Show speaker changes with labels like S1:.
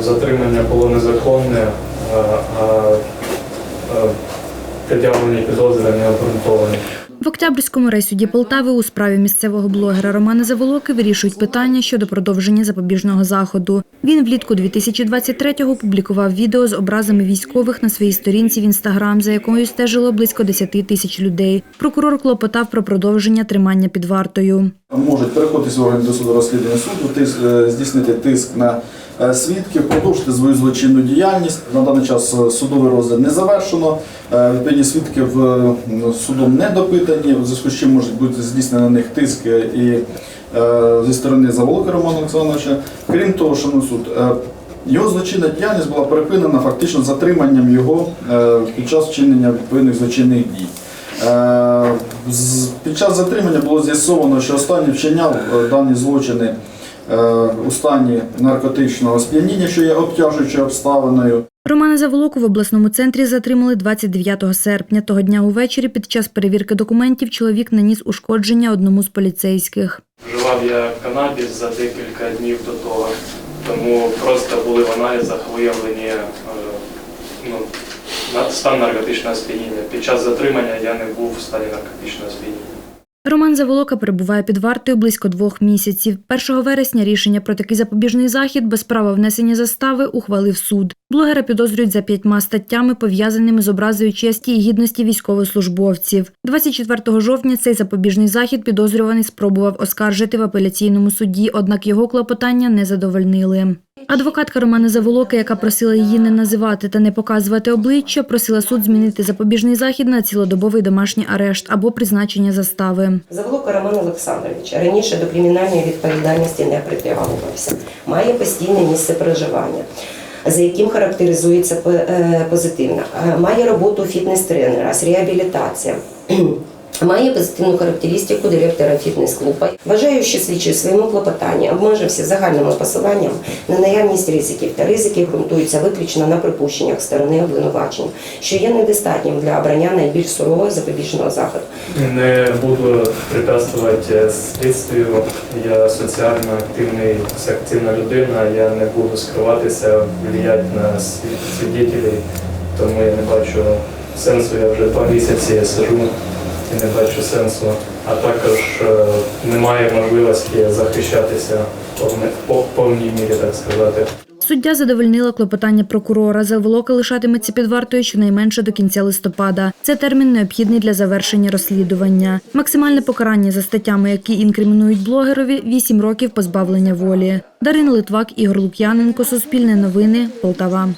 S1: Затримання було незаконне, а, а, а пред'явлені підозри не обґрунтовані.
S2: В Октябрьському райсуді Полтави у справі місцевого блогера Романа Заволоки вирішують питання щодо продовження запобіжного заходу. Він влітку 2023-го публікував відео з образами військових на своїй сторінці в інстаграм, за якою стежило близько 10 тисяч людей. Прокурор клопотав про продовження тримання під вартою.
S3: можуть переходити органи досудового розслідування суду, тиск, е, здійснити тиск на свідків, продовжити свою злочинну діяльність. На даний час е, судовий розгляд не завершено. Е, Відповідні свідків е, судом не допитані, в зв'язку з чим може бути здійснено на них тиск е, і е, зі сторони Заволока Романа Олександровича. Крім того, шановний суд, е, його злочинна діяльність була припинена фактично затриманням його е, під час вчинення відповідних злочинних дій. Е, Під час затримання було з'ясовано, що останній вчиняв е, дані злочини е, у стані наркотичного сп'яніння, що є обтяжуючою обставиною.
S2: Романа Заволоку в обласному центрі затримали 29 серпня. Того дня увечері під час перевірки документів чоловік наніс ушкодження одному з поліцейських.
S1: Вживав я канабіс за декілька днів до того, тому просто були в аналізах виявлені е, ну, на- стан наркотичного сп'яніння. Під час затримання я не був в стані наркотичного сп'яніння.
S2: Роман Заволока перебуває під вартою близько двох місяців. 1 вересня рішення про такий запобіжний захід без права внесення застави ухвалив суд. Блогера підозрюють за п'ятьма статтями, пов'язаними з образою честі і гідності військовослужбовців. 24 жовтня цей запобіжний захід підозрюваний спробував оскаржити в апеляційному суді, однак його клопотання не задовольнили. Адвокатка Романа Заволоки, яка просила її не називати та не показувати обличчя, просила суд змінити запобіжний захід на цілодобовий домашній арешт або призначення застави.
S4: Заволока Роман Олександрович раніше до кримінальної відповідальності не притягувався, має постійне місце проживання. За яким характеризується е, позитивно, Е, має роботу фітнес-тренера з реабілітація. Має позитивну характеристику директора фітнес-клубу. Вважаю, що слідчий своєму клопотанні обмежився загальними посиланням на наявність ризиків, та ризики ґрунтуються виключно на припущеннях сторони обвинувачень, що є недостатнім для обрання найбільш сурового запобіжного заходу.
S1: Не буду препятствувати слідствію. Я соціально активний, активна людина. Я не буду скриватися, влиять на свід- свідетелей, тому я не бачу сенсу. Я вже два місяці сижу і не бачу сенсу. А також е, немає можливості захищатися в повній мірі, так сказати.
S2: Суддя задовольнила клопотання прокурора. Заволока лишатиметься під вартою щонайменше до кінця листопада. Це термін необхідний для завершення розслідування. Максимальне покарання за статтями, які інкримінують блогерові – 8 років позбавлення волі. Дарина Литвак, Ігор Лук'яненко, Суспільне новини, Полтава.